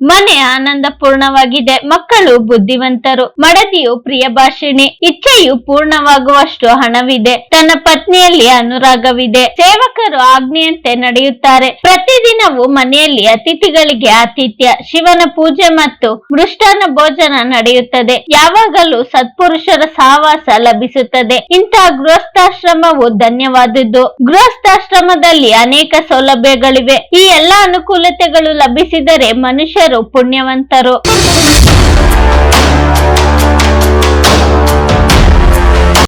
ಮನೆ ಆನಂದ ಪೂರ್ಣವಾಗಿದೆ. ಮಕ್ಕಳು ಬುದ್ಧಿವಂತರು. ಮಡದಿಯು ಪ್ರಿಯ ಭಾಷಿಣಿ. ಇಚ್ಛೆಯು ಪೂರ್ಣವಾಗುವಷ್ಟು ಹಣವಿದೆ. ತನ್ನ ಪತ್ನಿಯಲ್ಲಿ ಅನುರಾಗವಿದೆ. ಸೇವಕರು ಆಜ್ಞೆಯಂತೆ ನಡೆಯುತ್ತಾರೆ. ಪ್ರತಿದಿನವೂ ಮನೆಯಲ್ಲಿ ಅತಿಥಿಗಳಿಗೆ ಆತಿಥ್ಯ, ಶಿವನ ಪೂಜೆ ಮತ್ತು ಮೃಷ್ಟಾನ ಭೋಜನ ನಡೆಯುತ್ತದೆ. ಯಾವಾಗಲೂ ಸತ್ಪುರುಷರ ಸಹವಾಸ ಲಭಿಸುತ್ತದೆ. ಇಂತಹ ಗೃಹಸ್ಥಾಶ್ರಮವು ಧನ್ಯವಾದದ್ದು. ಗೃಹಸ್ಥಾಶ್ರಮದಲ್ಲಿ ಅನೇಕ ಸೌಲಭ್ಯಗಳಿವೆ. ಈ ಎಲ್ಲಾ ಅನುಕೂಲತೆಗಳು ಲಭಿಸಿದರೆ ಮನುಷ್ಯರು ಪುಣ್ಯವಂತರು.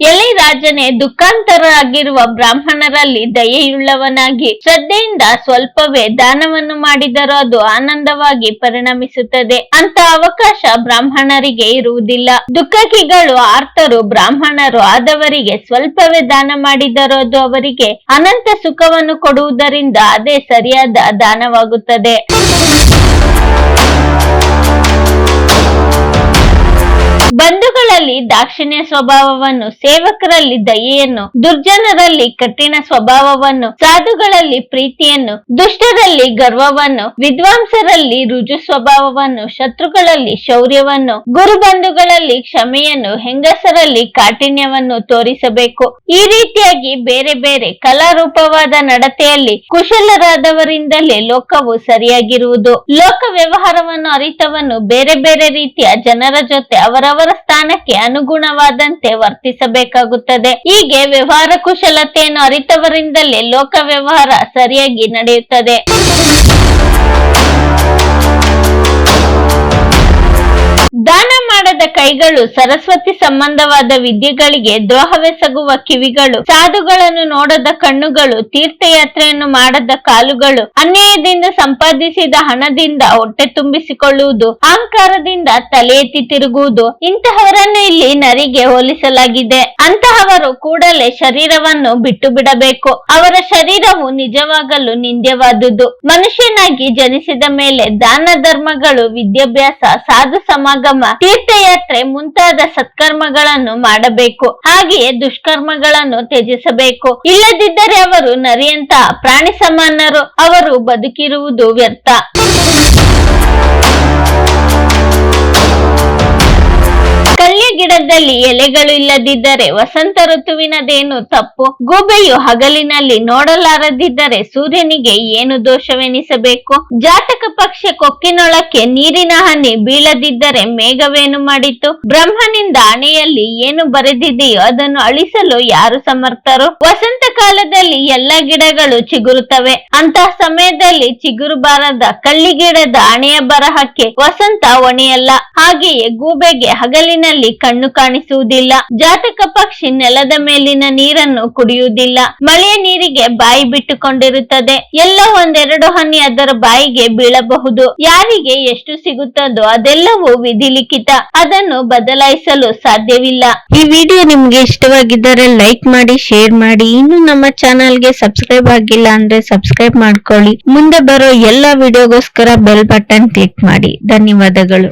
ಎಲೆ ರಾಜನೇ ದುಃಖಾಂತರಾಗಿರುವ ಬ್ರಾಹ್ಮಣರಲ್ಲಿ ದಯೆಯುಳ್ಳವನಾಗಿ, ಶ್ರದ್ಧೆಯಿಂದ ಸ್ವಲ್ಪವೇ ದಾನವನ್ನು ಮಾಡಿದರೂ ಅದು ಆನಂದವಾಗಿ ಪರಿಣಮಿಸುತ್ತದೆ. ಅಂತ ಅವಕಾಶ ಬ್ರಾಹ್ಮಣರಿಗೆ ಇರುವುದಿಲ್ಲ. ದುಃಖಕಿಗಳು ಆರ್ತರು, ಬ್ರಾಹ್ಮಣರು ಆದವರಿಗೆ ಸ್ವಲ್ಪವೇ ದಾನ ಮಾಡಿದರೂ ಅದು ಅವರಿಗೆ ಅನಂತ ಸುಖವನ್ನು ಕೊಡುವುದರಿಂದ ಅದೇ ಸರಿಯಾದ ದಾನವಾಗುತ್ತದೆ. ಬಂಧುಗಳಲ್ಲಿ ದಾಕ್ಷಿಣ್ಯ ಸ್ವಭಾವವನ್ನು, ಸೇವಕರಲ್ಲಿ ದಯೆಯನ್ನು, ದುರ್ಜನರಲ್ಲಿ ಕಠಿಣ ಸ್ವಭಾವವನ್ನು, ಸಾಧುಗಳಲ್ಲಿ ಪ್ರೀತಿಯನ್ನು, ದುಷ್ಟರಲ್ಲಿ ಗರ್ವವನ್ನು, ವಿದ್ವಾಂಸರಲ್ಲಿ ರುಜು ಸ್ವಭಾವವನ್ನು, ಶತ್ರುಗಳಲ್ಲಿ ಶೌರ್ಯವನ್ನು ಗುರುಬಂಧುಗಳಲ್ಲಿ ಕ್ಷಮೆಯನ್ನು, ಹೆಂಗಸರಲ್ಲಿ ಕಾಠಿಣ್ಯವನ್ನು ತೋರಿಸಬೇಕು. ಈ ರೀತಿಯಾಗಿ ಬೇರೆ ಬೇರೆ ಕಲಾರೂಪವಾದ ನಡತೆಯಲ್ಲಿ ಕುಶಲರಾದವರಿಂದಲೇ ಲೋಕವು ಸರಿಯಾಗಿರುವುದು. ಲೋಕ ವ್ಯವಹಾರವನ್ನು, ಅರಿತವನ್ನು ಬೇರೆ ಬೇರೆ ರೀತಿಯ ಜನರ ಜೊತೆ ಅವರವರ ಸ್ಥಾನಕ್ಕೆ ಅನುಗುಣವಾದಂತೆ ವರ್ತಿಸಬೇಕಾಗುತ್ತದೆ. ಹೀಗೆ ವ್ಯವಹಾರ ಕುಶಲತೆಯನ್ನು ಅರಿತವರಿಂದಲೇ ಲೋಕ ವ್ಯವಹಾರ ಸರಿಯಾಗಿ ನಡೆಯುತ್ತದೆ. ಮಾಡದ ಕೈಗಳು, ಸರಸ್ವತಿ ಸಂಬಂಧವಾದ ವಿದ್ಯೆಗಳಿಗೆ ದ್ರೋಹವೆಸಗುವ ಕಿವಿಗಳು, ಸಾಧುಗಳನ್ನು ನೋಡದ ಕಣ್ಣುಗಳು, ತೀರ್ಥಯಾತ್ರೆಯನ್ನು ಮಾಡದ ಕಾಲುಗಳು, ಅನ್ಯಾಯದಿಂದ ಸಂಪಾದಿಸಿದ ಹಣದಿಂದ ಹೊಟ್ಟೆ ತುಂಬಿಸಿಕೊಳ್ಳುವುದು, ಅಹಂಕಾರದಿಂದ ತಲೆ ಎತ್ತಿ ತಿರುಗುವುದು, ಇಂತಹವರನ್ನು ಇಲ್ಲಿ ನರಿಗೆ ಹೋಲಿಸಲಾಗಿದೆ. ಅಂತಹವರು ಕೂಡಲೇ ಶರೀರವನ್ನು ಬಿಟ್ಟು ಬಿಡಬೇಕು. ಅವರ ಶರೀರವು ನಿಜವಾಗಲು ನಿಂದ್ಯವಾದುದು. ಮನುಷ್ಯನಾಗಿ ಜನಿಸಿದ ಮೇಲೆ ದಾನ ಧರ್ಮಗಳು ವಿದ್ಯಾಭ್ಯಾಸ, ಸಾಧು ಸಮಾಗಮ ತೀರ್ಥಯಾತ್ರೆ ಮುಂತಾದ ಸತ್ಕರ್ಮಗಳನ್ನು ಮಾಡಬೇಕು. ಹಾಗೆಯೇ ದುಷ್ಕರ್ಮಗಳನ್ನು ತ್ಯಜಿಸಬೇಕು. ಇಲ್ಲದಿದ್ದರೆ ಅವರು ನರಿಯಂತ ಪ್ರಾಣಿ ಸಮಾನರು. ಅವರು ಬದುಕಿರುವುದು ವ್ಯರ್ಥ. ಗಿಡದಲ್ಲಿ ಎಲೆಗಳು ಇಲ್ಲದಿದ್ದರೆ ವಸಂತ ಋತುವಿನದೇನು ತಪ್ಪು? ಗೂಬೆಯು ಹಗಲಿನಲ್ಲಿ ನೋಡಲಾರದಿದ್ದರೆ ಸೂರ್ಯನಿಗೆ ಏನು ದೋಷವೆನಿಸಬೇಕು? ಜಾತಕ ಪಕ್ಷ ಕೊಕ್ಕಿನೊಳಕ್ಕೆ ನೀರಿನ ಹನಿ ಬೀಳದಿದ್ದರೆ ಮೇಘವೇನು ಮಾಡಿತು? ಬ್ರಹ್ಮನಿಂದ ಆಣೆಯಲ್ಲಿ ಏನು ಬರೆದಿದೆಯೋ ಅದನ್ನು ಅಳಿಸಲು ಯಾರು ಸಮರ್ಥರು? ವಸಂತ ಕಾಲದಲ್ಲಿ ಎಲ್ಲ ಗಿಡಗಳು ಚಿಗುರುತ್ತವೆ. ಅಂತಹ ಸಮಯದಲ್ಲಿ ಚಿಗುರುಬಾರದ ಕಳ್ಳಿಗಿಡದ ಹಣೆಯ ಬರಹಕ್ಕೆ ವಸಂತ ಒಣೆಯಲ್ಲ ಹಾಗೆಯೇ ಗೂಬೆಗೆ ಹಗಲಿನಲ್ಲಿ ಕಣ್ಣು ಕಾಣಿಸುವುದಿಲ್ಲ. ಜಾತಕ ಪಕ್ಷಿ ನೆಲದ ಮೇಲಿನ ನೀರನ್ನು ಕುಡಿಯುವುದಿಲ್ಲ. ಮಳೆಯ ನೀರಿಗೆ ಬಾಯಿ ಬಿಟ್ಟುಕೊಂಡಿರುತ್ತದೆ. ಎಲ್ಲ ಒಂದೆರಡು ಹನಿ ಅದರ ಬಾಯಿಗೆ ಬೀಳಬಹುದು. ಯಾರಿಗೆ ಎಷ್ಟು ಸಿಗುತ್ತದೋ ಅದೆಲ್ಲವೂ ವಿಧಿಲಿಖಿತ. ಅದನ್ನು ಬದಲಾಯಿಸಲು ಸಾಧ್ಯವಿಲ್ಲ. ಈ ವಿಡಿಯೋ ನಿಮ್ಗೆ ಇಷ್ಟವಾಗಿದ್ದರೆ ಲೈಕ್ ಮಾಡಿ, ಶೇರ್ ಮಾಡಿ. ಇನ್ನು ನಮ್ಮ ಚಾನಲ್ಗೆ ಸಬ್ಸ್ಕ್ರೈಬ್ ಆಗಿಲ್ಲ ಅಂದ್ರೆ ಸಬ್ಸ್ಕ್ರೈಬ್ ಮಾಡ್ಕೊಳ್ಳಿ. ಮುಂದೆ ಬರೋ ಎಲ್ಲಾ ವಿಡಿಯೋಗೋಸ್ಕರ ಬೆಲ್ ಬಟನ್ ಕ್ಲಿಕ್ ಮಾಡಿ. ಧನ್ಯವಾದಗಳು.